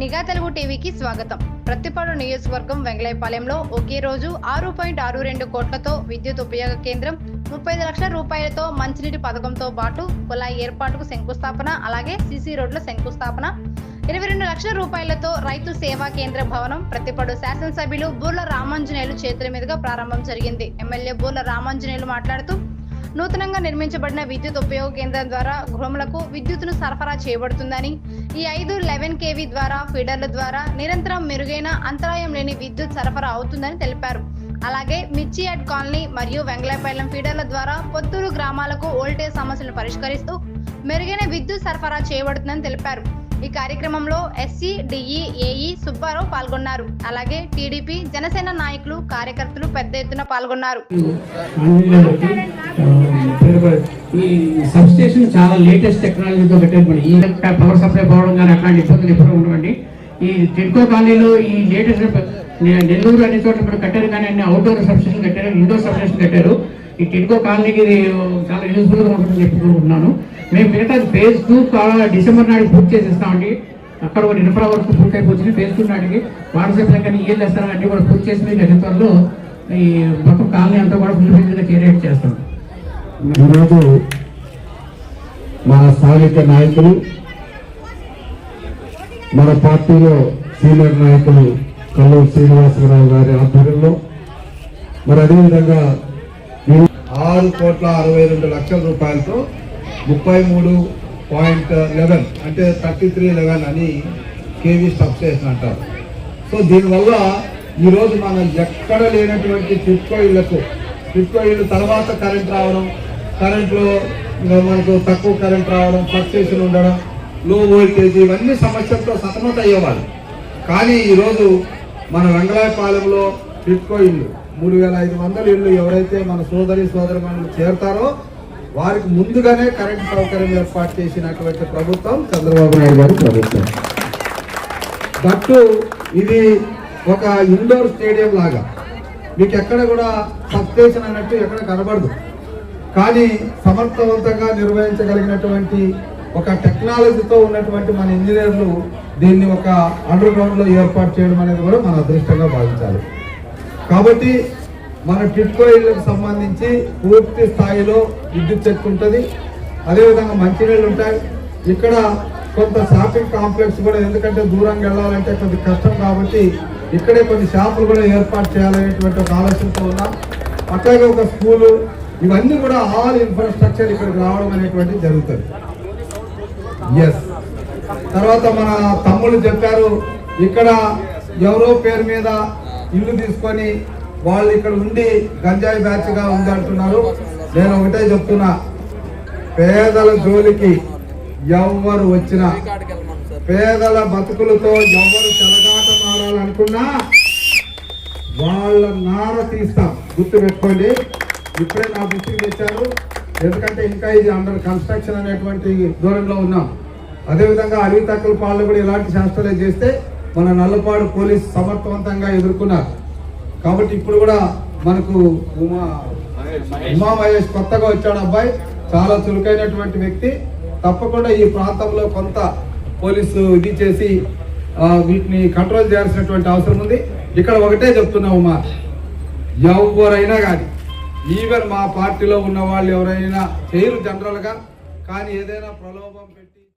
నిఘా తెలుగు టీవీకి స్వాగతం. ప్రతిపాడు నియోజకవర్గం వెంగళయపాలెంలో ఒకే రోజు ఆరు పాయింట్ ఆరు రెండు కోట్లతో విద్యుత్ ఉపయోగ కేంద్రం ముప్పై ఐదు లక్షల రూపాయలతో మంచినీటి పథకంతో పాటు కుళాయి ఏర్పాటుకు శంకుస్థాపన అలాగే సీసీ రోడ్ల శంకుస్థాపన. ఇరవై రెండు లక్షల రూపాయలతో రైతు సేవా కేంద్ర భవనం ప్రతిపాడు శాసనసభ్యులు బూర్ల రామాంజనేయులు చేతుల మీదుగా ప్రారంభం జరిగింది. ఎమ్మెల్యే బూర్ల రామాంజనేయులు మాట్లాడుతూ నూతనంగా నిర్మించబడిన విద్యుత్ ఉపయోగ కేంద్రం ద్వారా గృహములకు విద్యుత్తును సరఫరా చేయబడుతుందని ఈ ఐదు లెవెన్ కేవీ ద్వారా ఫీడర్ల ద్వారా నిరంతరం మెరుగైన అంతరాయం లేని విద్యుత్ సరఫరా అవుతుందని తెలిపారు. అలాగే మిర్చియాడ్ కాలనీ మరియు వెంగళపాలెం ఫీడర్ల ద్వారా పొత్తూరు గ్రామాలకు వోల్టేజ్ సమస్యలను పరిష్కరిస్తూ మెరుగైన విద్యుత్ సరఫరా చేయబడుతుందని తెలిపారు. ఈ కార్యక్రమంలో ఎస్సీ డిఈ ఏఈ సుబ్బారావు పాల్గొన్నారు. అలాగే టీడీపీ జనసేన నాయకులు కార్యకర్తలు పెద్ద ఎత్తున పాల్గొన్నారు. ఈ సబ్స్టేషన్ చాలా లేటెస్ట్ టెక్నాలజీతో పెట్టారు ఈ పవర్ సప్లై పోవడం కానీ అట్లాంటి ఇబ్బందులు ఎప్పుడు ఉండవండి. ఈ టిడ్కో కాలనీలో ఈ లేటెస్ట్ నెల్లూరు అనే చోట్ల ఇప్పుడు కట్టారు కానీ అన్ని అవుట్డోర్ సబ్స్టేషన్ కట్టారు ఇండోర్ సబ్స్టేషన్ కట్టారు. ఈ టిడ్కో కాలనీకి ఇది చాలా యూస్ఫుల్గా ఉంటుందని చెప్పుకుంటున్నాను మేము మిగతా ఫేజ్ టూ డిసెంబర్ నాటికి పూర్తి చేసేస్తామండి. అక్కడ కూడా ఇన్ఫ్రా వర్క్ పూర్తి అయిపోతుంది ఫేజ్ టూ నాటికి వాటర్ కానీ ఏం చేస్తారో అన్ని కూడా పూర్తి చేసి మేము అతి త్వరలో ఈ మొత్తం కాలనీ అంతా కూడా ఫుల్ ఫిల్గా క్లియర్ చేస్తాం. ఈరోజు మన స్థానిక నాయకులు మన పార్టీలో సీనియర్ నాయకులు కల్లూరు శ్రీనివాసరావు గారి ఆధ్వర్యంలో. మరి అదేవిధంగా ఆరు కోట్ల అరవై రెండు లక్షల రూపాయలతో ముప్పై మూడు పాయింట్ లెవెన్ అంటే థర్టీ త్రీ లెవెన్ అని కేవీ సబ్ స్టేషన్ అంటారు. సో దీనివల్ల ఈరోజు మనం ఎక్కడ లేనటువంటి చిట్కో ఇళ్ళకు టిట్కో ఇల్లు తర్వాత కరెంట్ రావడం కరెంట్లో మనకు తక్కువ కరెంట్ రావడం ఫ్లక్చుయేషన్ ఉండడం లో వోల్టేజ్ ఇవన్నీ సమస్యలతో సతమత అయ్యేవాళ్ళు. కానీ ఈరోజు మన వెంగళాయపాలెంలో టిట్కో ఇల్లు మూడు వేల ఐదు వందల ఇల్లు ఎవరైతే మన సోదరి సోదరి చేరతారో వారికి ముందుగానే కరెంట్ సౌకర్యం ఏర్పాటు చేసినటువంటి ప్రభుత్వం చంద్రబాబు నాయుడు గారి ప్రభుత్వం. దట్టు ఇది ఒక ఇండోర్ స్టేడియం లాగా. మీకు ఎక్కడ కూడా సబ్స్టేషన్ అన్నట్టు ఎక్కడ కనబడదు. కానీ సమర్థవంతంగా నిర్వహించగలిగినటువంటి ఒక టెక్నాలజీతో ఉన్నటువంటి మన ఇంజనీర్లు దీన్ని ఒక అండర్ గ్రౌండ్లో ఏర్పాటు చేయడం అనేది కూడా మన అదృష్టంగా భావించాలి. కాబట్టి మన టిట్కో ఇళ్ళకి సంబంధించి పూర్తి స్థాయిలో విద్యుత్ శక్తి ఉంటుంది. అదేవిధంగా మంచినీళ్ళు ఉంటాయి. ఇక్కడ కొంత షాపింగ్ కాంప్లెక్స్ కూడా ఎందుకంటే దూరంగా వెళ్ళాలంటే కొంచెం కష్టం కాబట్టి ఇక్కడే కొన్ని షాపులు కూడా ఏర్పాటు చేయాలనేటువంటి ఒక ఆలోచనతో ఉన్నాం. అట్లాగే ఒక స్కూలు ఇవన్నీ కూడా ఆల్ ఇన్ఫ్రాస్ట్రక్చర్ ఇక్కడికి రావడం అనేటువంటిది జరుగుతుంది. ఎస్ తర్వాత మన తమ్ముళ్ళు చెప్పారు ఇక్కడ ఎవరో పేరు మీద ఇల్లు తీసుకొని వాళ్ళు ఇక్కడ ఉండి గంజాయి బ్యాచ్గా ఉందంటున్నారు ఉంది అంటున్నారు. నేను ఒకటే చెప్తున్నా పేదల జోలికి ఎవరు వచ్చినా పేదల బతుకులతో ఎవరు చెలగాట కావాలనుకున్నా వాళ్ళ నార తీస్తాం. గుర్తు పెట్టుకోండి. ఇప్పుడే నా దృష్టికి తెచ్చారు. ఎందుకంటే ఇంకా ఇది అండర్ కన్స్ట్రక్షన్ అనేటువంటి దూరంలో ఉన్నాం. అదేవిధంగా అడవి తక్కువ కూడా ఇలాంటి శాస్త్రాలు చేస్తే మన నల్లపాడు పోలీస్ సమర్థవంతంగా ఎదుర్కొన్నారు. కాబట్టి ఇప్పుడు కూడా మనకు ఉమా ఉమా మహేష్ కొత్తగా వచ్చాడు అబ్బాయి. చాలా చురుకైనటువంటి వ్యక్తి. తప్పకుండా ఈ ప్రాంతంలో కొంత పోలీసు ఇది చేసి వీటిని కంట్రోల్ చేయాల్సినటువంటి అవసరం ఉంది. ఇక్కడ ఒకటే చెప్తున్నాము మా ఎవరైనా కానీ ఈవెన్ మా పార్టీలో ఉన్న వాళ్ళు ఎవరైనా చేయరు జనరల్గా కానీ ఏదైనా ప్రలోభం పెట్టి